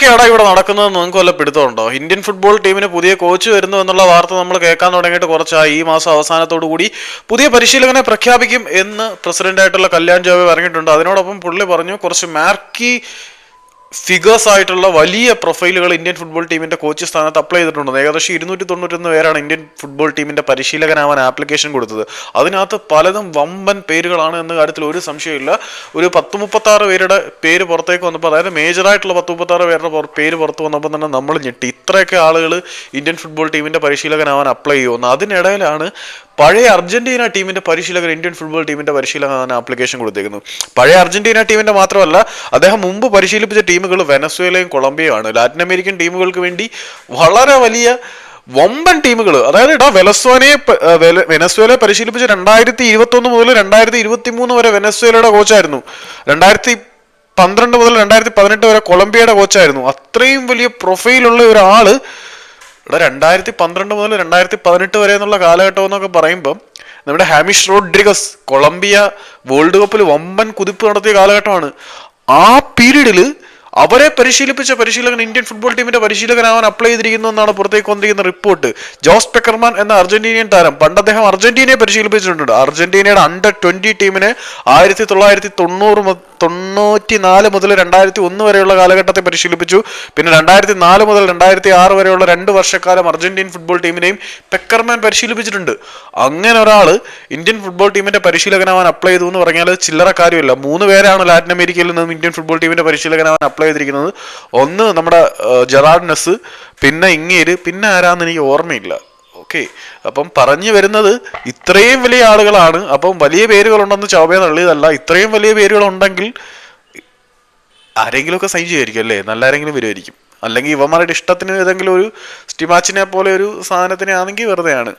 എന്തൊക്കെയാണ് ഇവിടെ നടക്കുന്നതെന്ന് നിങ്ങൾക്ക് വല്ല പിടുത്തമുണ്ടോ? ഇന്ത്യൻ ഫുട്ബോൾ ടീമിന് പുതിയ കോച്ച് വരുന്നു എന്നുള്ള വാർത്ത നമ്മൾ കേൾക്കാൻ തുടങ്ങിയിട്ട് കുറച്ചായി. ഈ മാസം അവസാനത്തോടു കൂടി പുതിയ പരിശീലകനെ പ്രഖ്യാപിക്കും എന്ന് പ്രസിഡന്റായിട്ടുള്ള കല്യാൺ ജാവേ പറഞ്ഞിട്ടുണ്ട്. അതിനോടൊപ്പം പുള്ളി പറഞ്ഞു കുറച്ച് മാർക്കി ഫിഗേഴ്സ് ആയിട്ടുള്ള വലിയ പ്രൊഫൈലുകൾ ഇന്ത്യൻ ഫുട്ബോൾ ടീമിന്റെ കോച്ച് സ്ഥാനത്ത് അപ്ലൈ ചെയ്തിട്ടുണ്ട്. ഏകദേശം ഇരുന്നൂറ്റി തൊണ്ണൂറ്റൊന്ന് പേരാണ് ഇന്ത്യൻ ഫുട്ബോൾ ടീമിന്റെ പരിശീലകനാവാൻ ആപ്ലിക്കേഷൻ കൊടുത്തത്. അതിനകത്ത് പലതും വമ്പൻ പേരുകളാണ് എന്ന കാര്യത്തിൽ ഒരു സംശയമില്ല ഒരു പത്ത് മുപ്പത്തി ആറ് പേരുടെ പേര് പുറത്തേക്ക് വന്നപ്പോൾ അതായത് മേജറായിട്ടുള്ള പത്ത് മുപ്പത്തി ആറ് പേരുടെ പേര് പുറത്ത് വന്നപ്പോൾ തന്നെ നമ്മൾ ഞെട്ടി. ഇത്രയൊക്കെ ആളുകൾ ഇന്ത്യൻ ഫുട്ബോൾ ടീമിന്റെ പരിശീലകനാവാൻ അപ്ലൈ ചെയ്യുമെന്ന് അതിനിടയിലാണ് പഴയ അർജന്റീന ടീമിന്റെ പരിശീലകൻ ഇന്ത്യൻ ഫുട്ബോൾ ടീമിന്റെ പരിശീലകൻ ആപ്ലിക്കേഷൻ കൊടുത്തേക്കുന്നു പഴയ അർജന്റീന ടീമിന്റെ മാത്രമല്ല അദ്ദേഹം മുമ്പ് പരിശീലിപ്പിച്ച ടീമുകൾ വെനസ്വേലയും കൊളംബിയയും ആണ് ലാറ്റിൻ അമേരിക്കൻ ടീമുകൾക്ക് വേണ്ടി വളരെ വലിയ വമ്പൻ ടീമുകൾ അതായത് ഇടാ വെനസ്വേലയെ വെനസ്വേലയെ പരിശീലിപ്പിച്ച രണ്ടായിരത്തി ഇരുപത്തി ഒന്ന് മുതൽ രണ്ടായിരത്തി ഇരുപത്തി മൂന്ന് വരെ വെനസ്വേലയുടെ കോച്ചായിരുന്നു. രണ്ടായിരത്തി പന്ത്രണ്ട് മുതൽ രണ്ടായിരത്തി പതിനെട്ട് വരെ കൊളംബിയയുടെ കോച്ചായിരുന്നു. അത്രയും വലിയ പ്രൊഫൈലുള്ള ഒരാൾ ഇവിടെ രണ്ടായിരത്തി പന്ത്രണ്ട് മുതൽ രണ്ടായിരത്തി പതിനെട്ട് വരെ എന്നുള്ള കാലഘട്ടം എന്നൊക്കെ പറയുമ്പം നമ്മുടെ ഹാമിഷ് റോഡ്രിഗസ് കൊളംബിയ വേൾഡ് കപ്പിൽ വമ്പൻ കുതിപ്പ് നടത്തിയ കാലഘട്ടമാണ്. ആ പീരീഡിൽ അവരെ പരിശീലിപ്പിച്ച പരിശീലകൻ ഇന്ത്യൻ ഫുട്ബോൾ ടീമിന്റെ പരിശീലകനാവാൻ അപ്ലൈ ചെയ്തിരിക്കുന്നു എന്നാണ് പുറത്തേക്ക് വന്നിരിക്കുന്ന റിപ്പോർട്ട്. ജോസ് പെക്കർമാൻ എന്ന അർജന്റീനിയൻ താരം. പണ്ട് അദ്ദേഹം അർജന്റീനയെ പരിശീലിപ്പിച്ചിട്ടുണ്ട്. അർജന്റീനയുടെ അണ്ടർ ട്വന്റി ടീമിനെ ആയിരത്തി തൊള്ളായിരത്തി തൊണ്ണൂറ് തൊണ്ണൂറ്റി നാല് മുതൽ രണ്ടായിരത്തി ഒന്ന് വരെയുള്ള കാലഘട്ടത്തെ പരിശീലിപ്പിച്ചു. പിന്നെ രണ്ടായിരത്തി നാല് മുതൽ രണ്ടായിരത്തി ആറ് വരെയുള്ള രണ്ട് വർഷക്കാലം അർജന്റീൻ ഫുട്ബോൾ ടീമിനെയും പെക്കർമാൻ പരിശീലിപ്പിച്ചിട്ടുണ്ട്. അങ്ങനെ ഒരാൾ ഇന്ത്യൻ ഫുട്ബോൾ ടീമിന്റെ പരിശീലകനാവാൻ അപ്ലൈ ചെയ്തു എന്ന് പറഞ്ഞാൽ ചില്ലറ കാര്യമില്ല. മൂന്ന് പേരാണ് ലാറ്റിൻ അമേരിക്കയിൽ നിന്നും ഇന്ത്യൻ ഫുട്ബോൾ ടീമിന്റെ പരിശീലകനാവാൻ അപ്ലൈ ചെയ്തിരിക്കുന്നത്. ഒന്ന് നമ്മുടെ ഏഹ്, ജെറാർഡ് നെസ് പിന്നെ ഇങ്ങേര് പിന്നെ ആരാന്ന് എനിക്ക് ഓർമ്മയില്ല. ഓക്കെ. അപ്പം പറഞ്ഞു വരുന്നത് ഇത്രയും വലിയ ആളുകളാണ്. അപ്പം വലിയ പേരുകളുണ്ടെന്ന് ചൗബയെ തള്ളിയതല്ല. ഇത്രയും വലിയ പേരുകളുണ്ടെങ്കിൽ ആരെങ്കിലുമൊക്കെ സൈൻ ചെയ്യുമായിരിക്കും അല്ലേ? നല്ല ആരെങ്കിലും വരുമായിരിക്കും. അല്ലെങ്കിൽ ഇവന്മാരുടെ ഇഷ്ടത്തിന് ഏതെങ്കിലും ഒരു സ്റ്റിമാച്ചിനെ പോലെ ഒരു സാധനത്തിനെ ആണെങ്കിൽ വെറുതെയാണ്.